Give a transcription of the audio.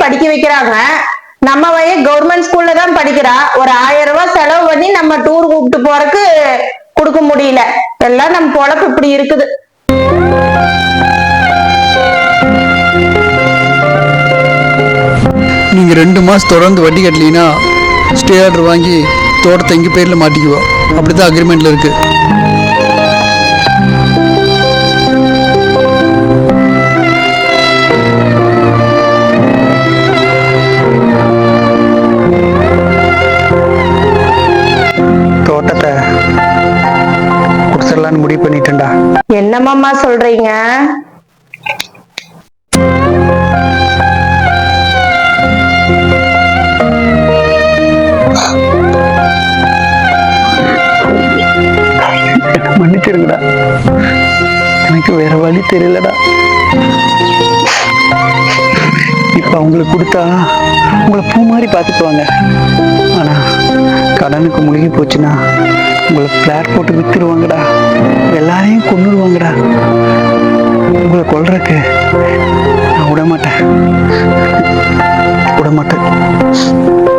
படிக்க வைக்கிறாங்க. நம்ம பையன் கவர்மெண்ட் ஸ்கூல்ல தான் படிக்கிறா. ஒரு ஆயிரம் ரூபாய் செலவு பண்ணி நம்ம டூர் கூப்பிட்டு போறதுக்கு கொடுக்க முடியல. எல்லாம் நம்ம பொழப்பு இப்படி இருக்குது. நீங்க ரெண்டு மாசம் தொடர்ந்து வட்டி கட்டலீங்கன்னா ஸ்டே ஆர்டர் வாங்கி தோட்டத்தை எங்க பேர்ல மாட்டிக்குவோம் அப்படிதான் அக்ரிமெண்ட்ல இருக்கு. குடிச்சிடலான்னு முடிவு பண்ணிட்டேன்டா. என்னமாம்மா சொல்றீங்க? மன்னிச்சிருங்கடா. எனக்கு வேற வழி தெரியலடா. இப்ப அவங்களுக்கு கொடுத்தா உங்களை பூ மாதிரி பார்த்துக்குவாங்க. ஆனா கடனுக்கு முழுகி போச்சுன்னா உங்களை ஃப்ளாட் போட்டு விற்றுருவாங்கடா எல்லாரையும் கொண்டுடுவாங்கடா உங்களை கொல்றக்கு நான் விடமாட்டேன். விடமாட்டேன்.